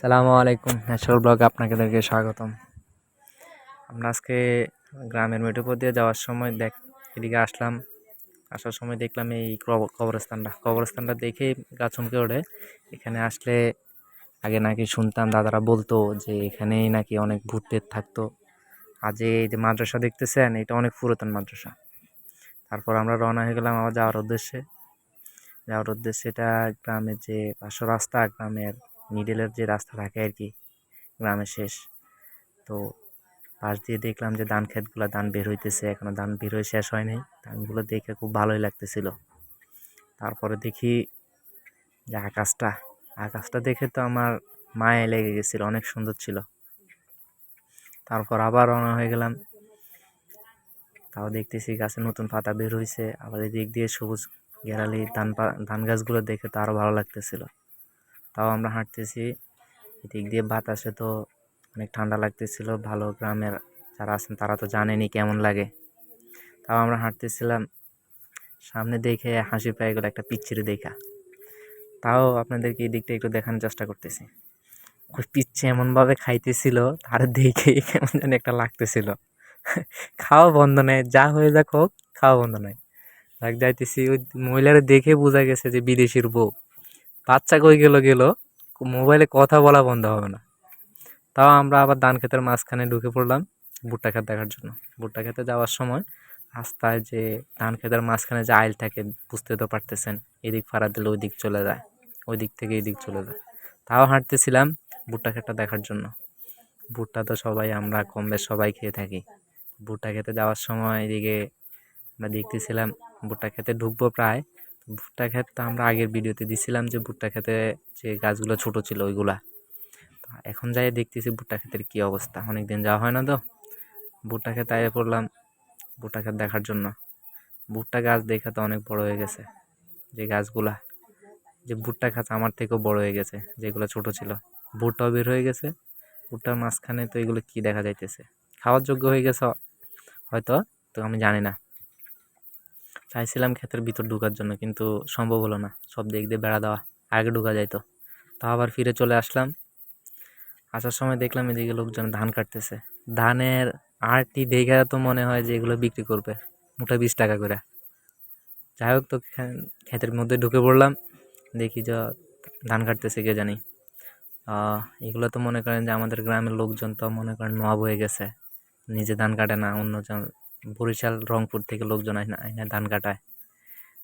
সালামু আলাইকুম natural blog আপনাদেরকে স্বাগতম। আমরা আজকে গ্রামের মেঠোপথ দিয়ে যাওয়ার সময় দেখ, এদিকে আসলাম, আসার সময় দেখলাম এই কবরস্থানটা। কবরস্থানটা দেখে গা চমকে ওঠে। এখানে আসলে আগে নাকি শুনতাম দাদারা বলতো যে এখানেই নাকি অনেক ভূত প্রেত থাকতো। আজ এই যে মাদ্রাসা দেখতেছেন, এটা অনেক পুরাতন মাদ্রাসা। তারপর আমরা রওনা হয়ে গেলাম আবার যাওয়ার উদ্দেশ্যে। যাওয়ার উদ্দেশ্যে এটা গ্রামের যে পার্শ্ব রাস্তা, গ্রামের মিডলের যে রাস্তা থাকে আর কি, গ্রামের শেষ। তো পাশ দিয়ে দেখলাম যে ধান ক্ষেতগুলো ধান বের হইতেছে, এখনও ধান বের হয়ে শেষ হয়নি ধানগুলো দেখে খুব ভালোই লাগতেছিল। তারপরে দেখি যে আকাশটা আকাশটা দেখে তো আমার মায়ে লেগে গেছিল, অনেক সুন্দর ছিল। তারপর আবার রওনা হয়ে গেলাম। তাও দেখতেছি গাছে নতুন পাতা বের হয়েছে আবার এদিক দিয়ে সবুজ ঘেরালি ধান ধান গাছগুলো দেখে তো আরও ভালো লাগতেছিল। তাও আমরা হাঁটতেছি। এদিক দিয়ে বাতাসে তো অনেক ঠান্ডা লাগতেছিল, ভালো গ্রামের যারা আছেন তারা তো জানেনি কেমন লাগে। তাও আমরা হাঁটতেছিলাম, সামনে দেখে হাসি পেয়ে গেলো একটা পিচ্ছিরি দেখা। তাও আপনাদেরকে এই দিকটা একটু দেখানোর চেষ্টা করতেছি। ওই পিচ্ছে এমনভাবে খাইতেছিল, তার দেখে কেমন যেন একটা লাগতেছিল। খাওয়া বন্ধ নেই, যা হয়ে যাক হোক, খাওয়া বন্ধ লাগ যাইতেছি, ওই মহিলারা দেখে বোঝা গেছে যে বিদেশির বউ। বাচ্চা কই গেল গেল, মোবাইলে কথা বলা বন্ধ হবে না। তাও আমরা আবার ধান ক্ষেতের মাঝখানে ঢুকে পড়লাম ভুট্টা ক্ষেত দেখার জন্য। ভুট্টা খেতে যাওয়ার সময় রাস্তায় যে ধান ক্ষেতের মাঝখানে যে আইল থাকে বুঝতে তো পারতেছেন, এদিক ফাড়া দিলে ওই দিক চলে যায় ওই দিক থেকে এদিক চলে যায়। তাও হাঁটতেছিলাম ভুট্টা ক্ষেতটা দেখার জন্য। ভুট্টা তো সবাই, আমরা কম বেশ সবাই খেয়ে থাকি। ভুট্টা খেতে যাওয়ার সময় এদিকে আমরা দেখতেছিলাম ভুট্টা খেতে ঢুকবো প্রায় ভুট্টা ক্ষেত তো আমরা আগের ভিডিওতে দিছিলাম যে ভুট্টা খেতে যে গাছগুলো ছোট ছিল ওইগুলা। তো এখন যাই দেখতেছি ভুট্টা ক্ষেতের কী অবস্থা। অনেক দিন যাওয়া হয় না তো। ভুট্টা ক্ষেত আয়ে পড়লাম ভুট্টা ক্ষেত দেখার জন্য। ভুট্টা গাছ দেখে তো অনেক বড় হয়ে গেছে। যে গাছগুলা, যে ভুট্টা গাছ আমার থেকেও বড় হয়ে গেছে, যেগুলো ছোট ছিল। ভুট্টাও বের হয়ে গেছে। ভুট্টার মাঝখানে তো এগুলো কি দেখা যাইতেছে? খাওয়ার যোগ্য হয়ে গেছে? হয়তো, তো আমি জানি না। চাইছিলাম ক্ষেতের ভিতর ঢোকার জন্য, কিন্তু সম্ভব হলো না। সব দিক দিয়ে বেড়া দেওয়া, আগে ঢুকা যাইতো। তা আবার ফিরে চলে আসলাম। আসার সময় দেখলাম এদিকে লোকজন ধান কাটতেছে। ধানের আরটি দেখে তো মনে হয় যে এগুলো বিক্রি করবে মুঠা বিশ টাকা করে। যাই হোক তো ক্ষেতের মধ্যে ঢুকে পড়লাম। দেখি যে ধান কাটতেছে কে জানি। এগুলো তো মনে করেন যে আমাদের গ্রামের লোকজন তো মনে করেন নবাব হয়ে গেছে। নিজে ধান কাটে না অন্যজন বরিশাল, রংপুর থেকে লোকজন আইনা আইনা ধান কাটায়।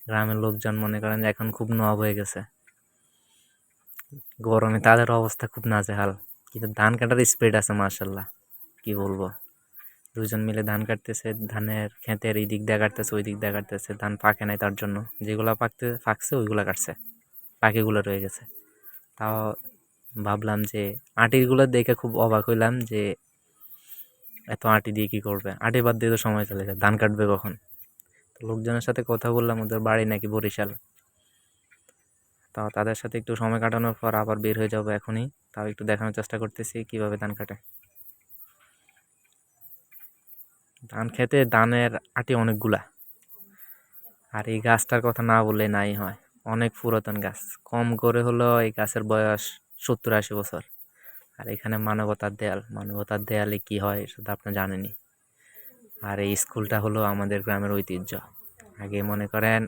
গ্রামের লোকজন মনে করেন যে এখন খুব নবাব হয়ে গেছে। গরমে তাদের অবস্থা খুব নাজেহাল। কিন্তু ধান কাটার স্পিড আছে মার্শাল্লাহ কি বলব? দুজন মিলে ধান কাটতেছে, ধানের ক্ষেতের এই দিক দিয়ে কাটতেছে ওই দিক দিয়ে কাটতেছে। ধান পাকে নাই তার জন্য। যেগুলো পাকতে পাকছে ওইগুলো কাটছে। পাখিগুলো রয়ে গেছে। তাও ভাবলাম যে, আটিগুলো দেখে খুব অবাক হইলাম যে এত আটি দিয়ে কী করবে? আটি বাদ দিয়ে তো সময় চলে যায়। ধান কাটবে কখন? তো লোকজনের সাথে কথা বললাম, ওদের বাড়ি নাকি বরিশাল। তাও তাদের সাথে একটু সময় কাটানোর পর আবার বের হয়ে যাব এখনই। তাও একটু দেখানোর চেষ্টা করতেছি কীভাবে ধান কাটে। ধান খেতে ধানের আটি অনেকগুলা। আর এই গাছটার কথা না বললে নাই হয়। অনেক পুরাতন গাছ। কম করে হলো এই গাছের বয়স সত্তর আশি বছর। আর এখানে মানবতার দেয়াল। মানবতার দেয়ালে কি হয় সেটা আপনি জানেনই। আর এই স্কুলটা হলো আমাদের গ্রামের ঐতিহ্য। আগে মনে করেন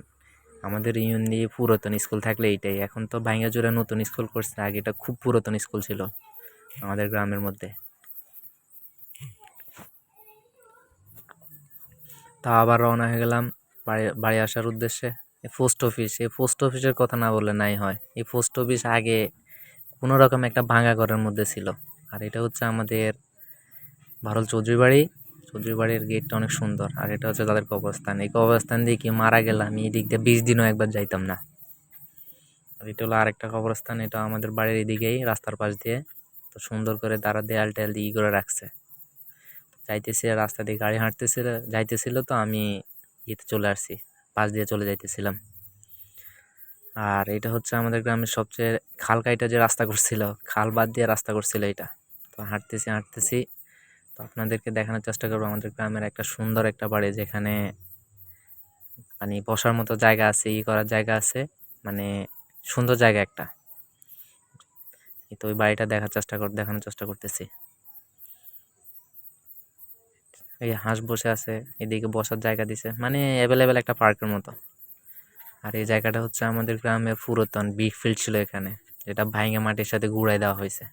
আমাদের ইউন দিয়ে পুরাতন স্কুল থাকলে এইটাই। এখন তো ভাঙ্গা জোড়া নতুন স্কুল করছে, আগে এটা খুব পুরাতন স্কুল ছিল আমাদের গ্রামের মধ্যে। তা আবার রওনা হয়ে গেলাম বাড়ি বাড়ি আসার উদ্দেশ্যে। পোস্ট অফিস, এই পোস্ট অফিসের কথা না বললে নাই হয়। এই পোস্ট অফিস আগে কোনো রকম একটা ভাঙা ঘরের মধ্যে ছিল। আর এটা হচ্ছে আমাদের ভারল চৌধুরী বাড়ি। চৌধুরী বাড়ির গেটটা অনেক সুন্দর। আর এটা হচ্ছে তাদের কবরস্থান। এই কবরস্থান দিয়ে কি মারা গেলাম এই দিক দিয়ে বিশ দিনও একবার যাইতাম না। আর এটা হলো আরেকটা কবরস্থান। এটা আমাদের বাড়ির এদিকেই, রাস্তার পাশ দিয়ে। তো সুন্দর করে তারা দেয়াল টেয়াল দিয়ে করে রাখছে। যাইতেছে, রাস্তা দিয়ে গাড়ি হাঁটতেছিল, যাইতেছিল তো আমি ইয়েতে চলে আসছি। পাশ দিয়ে চলে যাইতেছিলাম। আর এটা হচ্ছে আমাদের গ্রামের সবচেয়ে খাল কাইটা যে রাস্তা করছিল, খাল বাদ দিয়ে রাস্তা করছিল এটা। তো হাঁটতেছি হাঁটতেছি। তো আপনাদেরকে দেখানোর চেষ্টা করব, আমাদের গ্রামের একটা সুন্দর একটা বাড়ি যেখানে মানে বসার মতো জায়গা আছে, ই করার জায়গা আছে মানে সুন্দর জায়গা একটা। তো ওই বাড়িটা দেখার চেষ্টা কর, দেখানোর চেষ্টা করতেছি। এই হাঁস বসে আছে, এদিকে বসার জায়গা দিছে মানে অ্যাভেলেবেল একটা পার্কের মতো। আর এই জায়গাটা হচ্ছে আমাদের গ্রামের পুরাতন বিগ ফিল্ড ছিল এখানে, যেটা ভাইঙ্গা মাটির সাথে গুড়াই দেওয়া হয়েছে।